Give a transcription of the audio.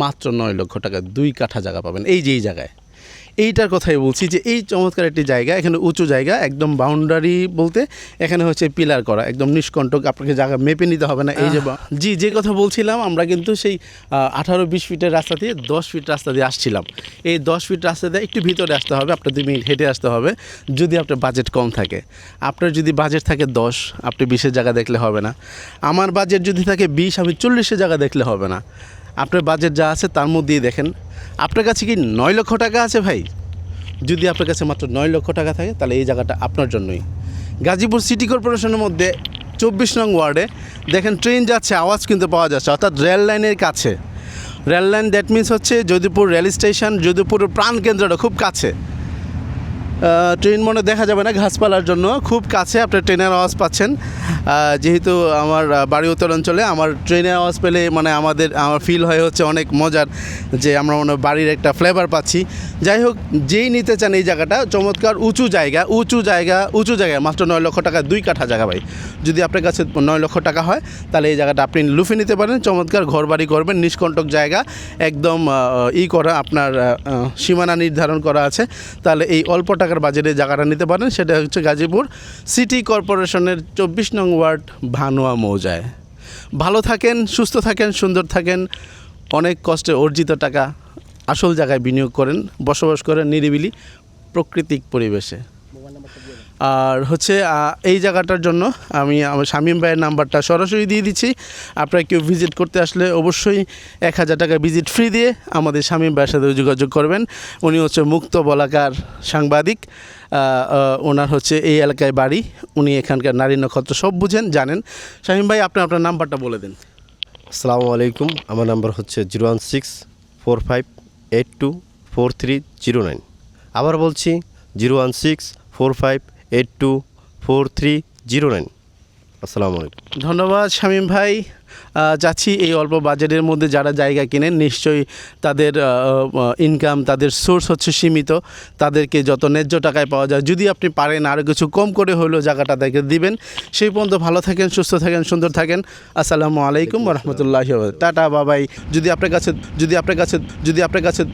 মাত্র নয় লক্ষ টাকা দুই কাঠা জায়গা পাবেন। এই যে এই জায়গায়। এইটার কথাই বলছি যে এই চমৎকার একটি জায়গা এখানে উঁচু জায়গা একদম বাউন্ডারি বলতে এখানে হচ্ছে পিলার করা একদম নিষ্কণ্টক আপনাকে জায়গা মেপে নিতে হবে না। এই যে জি যে কথা বলছিলাম আমরা কিন্তু সেই আঠারো বিশ ফিটের রাস্তা দিয়ে দশ ফিট রাস্তা দিয়ে আসছিলাম। এই দশ ফিট রাস্তা দিয়ে একটু ভিতরে আসতে হবে আপনার দুই মিনিট হেঁটে আসতে হবে যদি আপনার বাজেট কম থাকে। আপনার যদি বাজেট থাকে দশ আপনি বিশের জায়গা দেখলে হবে না। আমার বাজেট যদি থাকে বিশ আমি চল্লিশের জায়গা দেখলে হবে না। আপনার বাজেট যা আছে তার মধ্যেই দেখেন। আপনার কাছে কি নয় লক্ষ টাকা আছে ভাই? যদি আপনার কাছে মাত্র নয় লক্ষ টাকা থাকে, তাহলে এই জায়গাটা আপনার জন্যই। গাজীপুর সিটি কর্পোরেশনের মধ্যে চব্বিশ নং ওয়ার্ডে দেখেন ট্রেন যাচ্ছে, আওয়াজ কিন্তু পাওয়া যাচ্ছে, অর্থাৎ রেল লাইনের কাছে। রেল লাইন দ্যাট মিন্স হচ্ছে যদুপুর রেল স্টেশন যদুপুর প্রাণকেন্দ্রটা খুব কাছে। ট্রেন মনে দেখা যাবে না, ঘাসপালার জন্য খুব কাছে আপনার ট্রেনের আওয়াজ পাচ্ছেন। যেহেতু আমার বাড়ি উত্তর অঞ্চলে, আমার ট্রেনে আওয়াজ পেলে মানে আমাদের, আমার ফিল হয় হচ্ছে অনেক মজার যে আমরা মনে বাড়ির একটা ফ্লেভার পাচ্ছি। যাই হোক, যেই নিতে চান এই জায়গাটা, চমৎকার উঁচু জায়গা উঁচু জায়গা উঁচু জায়গা, মাত্র নয় লক্ষ টাকা, দুই কাঠা জায়গা ভাই। যদি আপনার কাছে নয় লক্ষ টাকা হয়, তাহলে এই জায়গাটা আপনি লুফে নিতে পারেন। চমৎকার ঘর বাড়ি করবেন, নিষ্কণ্টক জায়গা, একদম ই করা, আপনার সীমানা নির্ধারণ করা আছে। তাহলে এই অল্প টাকার বাজেটে জায়গাটা নিতে পারেন। সেটা হচ্ছে গাজীপুর সিটি কর্পোরেশনের চব্বিশ নং ওয়ার্ড ভানুয়া মৌজায়। ভালো থাকেন, সুস্থ থাকেন, সুন্দর থাকেন, অনেক কষ্টে অর্জিত টাকা আসল জায়গায় বিনিয়োগ করেন, বসবাস করেন নিরিবিলি প্রাকৃতিক পরিবেশে। আর হচ্ছে এই জায়গাটার জন্য আমি আমার শামীম ভাইয়ের নাম্বারটা সরাসরি দিয়ে দিচ্ছি। আপনারা কেউ ভিজিট করতে আসলে অবশ্যই এক হাজার টাকা ভিজিট ফ্রি দিয়ে আমাদের শামীম ভাইয়ের সাথে যোগাযোগ করবেন। উনি হচ্ছে মুক্ত বলাকার সাংবাদিক। ওনার হচ্ছে এই এলাকায় বাড়ি। উনি এখানকার নারী নক্ষত্র সব বুঝেন জানেন। শামীম ভাই আপনি আপনার নাম্বারটা বলে দিন। আসসালামু আলাইকুম। আমার নাম্বার হচ্ছে zero one six four five eight two four three zero nine. আবার বলছি zero one six four five eight two four three zero nine. আসসালামু আলাইকুম। ধন্যবাদ শামীম ভাই। যাচ্ছি এই অল্প বাজেটের মধ্যে যারা জায়গা কেনেন, নিশ্চয়ই তাদের ইনকাম তাদের সোর্স হচ্ছে সীমিত। তাদেরকে যত ন্যায্য টাকায় পাওয়া যায়, যদি আপনি পারেন আরও কিছু কম করে হলেও জায়গাটা তাকে দিবেন। সেই পর্যন্ত ভালো থাকেন, সুস্থ থাকেন, সুন্দর থাকেন। আসসালামু আলাইকুম রহমতুল্লাহ টাটা বাবাই যদি আপনার কাছে, যদি আপনার কাছে, যদি আপনার কাছে